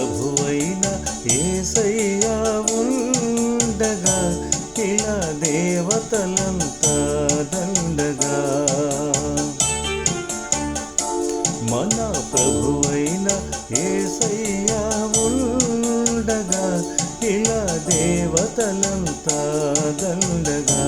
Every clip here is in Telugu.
ప్రభువైన ఏసయ్యా ఉండగా ఇలా దేవతలంతా దండగా. మన ప్రభువైన ఏసయ్యా ఉండగా ఇలా దేవతలంతా దండగా.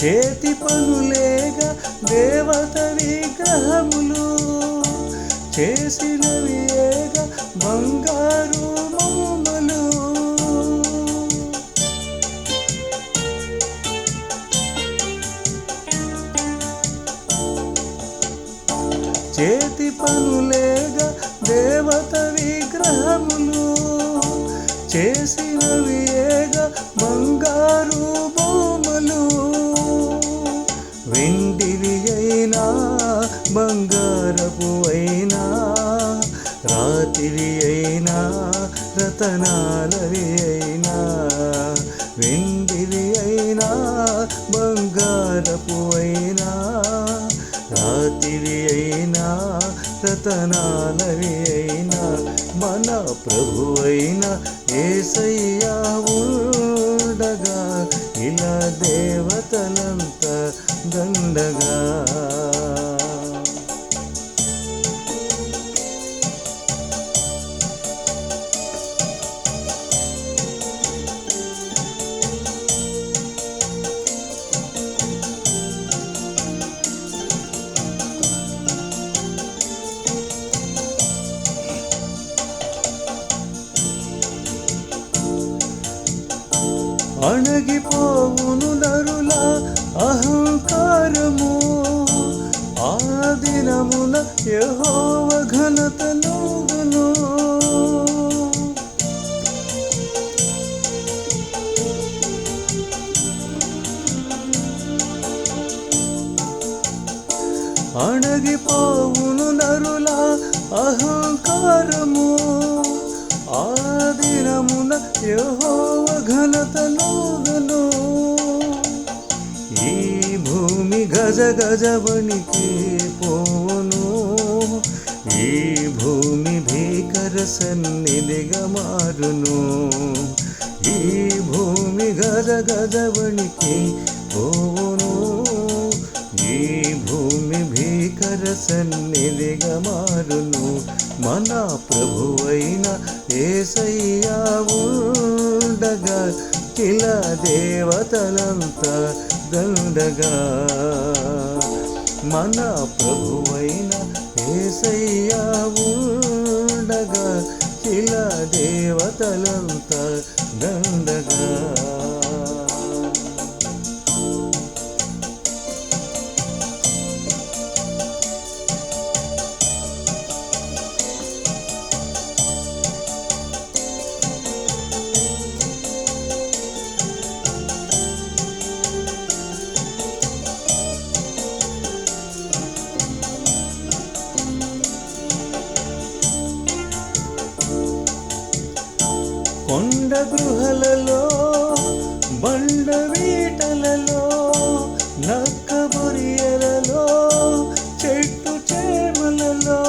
చేతి పనులేగా దేవత విగ్రహములు చేసినవి ఏగా బంగారు బొమ్మలు. చేతి పనులేగా దేవత విగ్రహములు చేసి రాతివి అయినా రతనాలవి అయినా వెండివి అయినా బంగారపు అయినా రాతివి అయినా రతనాలవి అయినా మన ప్రభు అయినా ఏసయ్యా ఉండగా ఇలా దేవతలంత దండగా అణగిపోవును నరుల అహంకారము. ఆ దినమున యహోవ ఘనతనుగును అణగిపోవును నరుల అహంకారము. ఆ దినమున యహోవ ఘనతనుగును ఈ భూమి గజ గజ వణికి పోవును. ఈ భూమి భీకర సన్నిధిగా మారును ఈ భూమి గజ గజ వణికి పోవును. ఈ సన్నిధిగా మారును మన ప్రభువైన ఏసయ్యా ఉండగా కిల దేవతలంతా దండగా. మన ప్రభువైన ఏసయ్యా ఉండగా కిల దేవతలంతా దండగా. గృహలలో బండ వీటలలో నక్క బొరియలలో చెట్టు చేమలలో.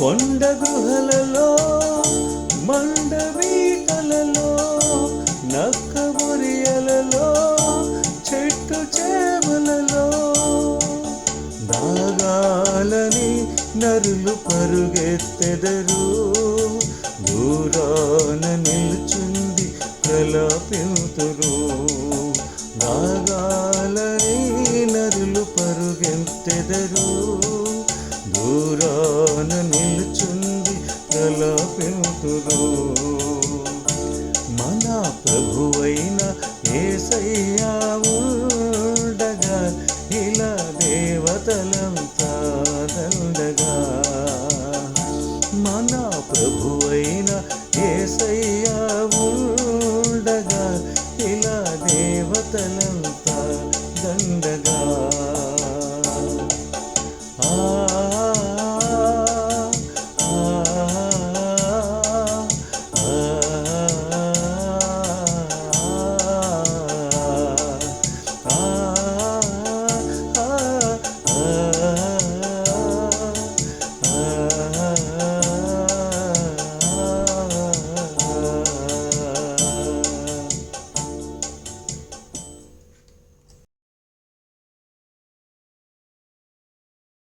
కొండ గృహలలో మండ వీటలలో నక్క దాగాలని నరులు పరుగెత్తెదరు. దూరాన నిల్చుంది ప్రలాపెంతురు. నాగాలని నరులు పరుగెత్తెదరు. దూరాన నిల్చుంది ప్రలాపెంతురు. మన ప్రభువైన ఏసయ్యా ఉండగా ఇలా దేవతల దండగా